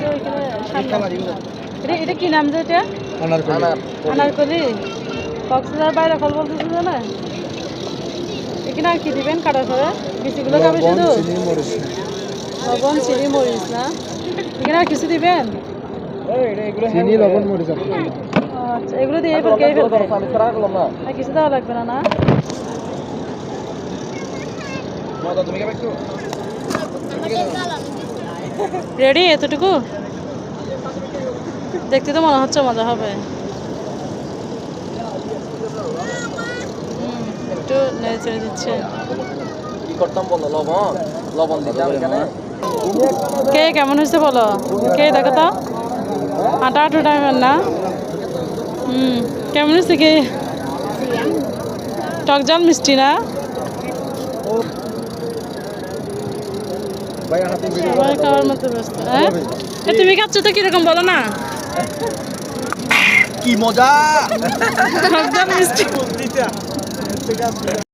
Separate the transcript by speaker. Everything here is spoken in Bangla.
Speaker 1: তো এখানে সামনে। এটা এটা কি নাম যে এটা? আনারকলি। কক্সবাজার বাইরে ফল বলতেছিল না? এখানে আর কি দিবেন কাটার পরে বিচিগুলো খাবে শুধু? লবণ চিনি মরিচ। না? এখানে আর কিছু দিবেন?
Speaker 2: চিনি লবণ মরিচ
Speaker 1: আচ্ছা এগুলো দিয়ে এরপর খেয়ে ফেলবে। আর কিছু দেওয়া লাগবে না না? রেডি এতটুকু? দেখতে তো মনে হচ্ছে মজা হবে। হুম, একটু নেড়ে চেড়ে দিচ্ছে।
Speaker 3: কি করতাম বলো? লবণ? লবণ দিতাম এখানে।
Speaker 1: কে কেমন হয়েছে বলো? কে দেখো তো। আটা আটু টাইমের না? হুম কেমন হয়েছে কে? টক জাল মিষ্টি না? সবাই খাওয়ার মতো ব্যস্ত হ্যাঁ? তুমি খাচ্ছ তো কীরকম বলো না?
Speaker 3: কি মজা!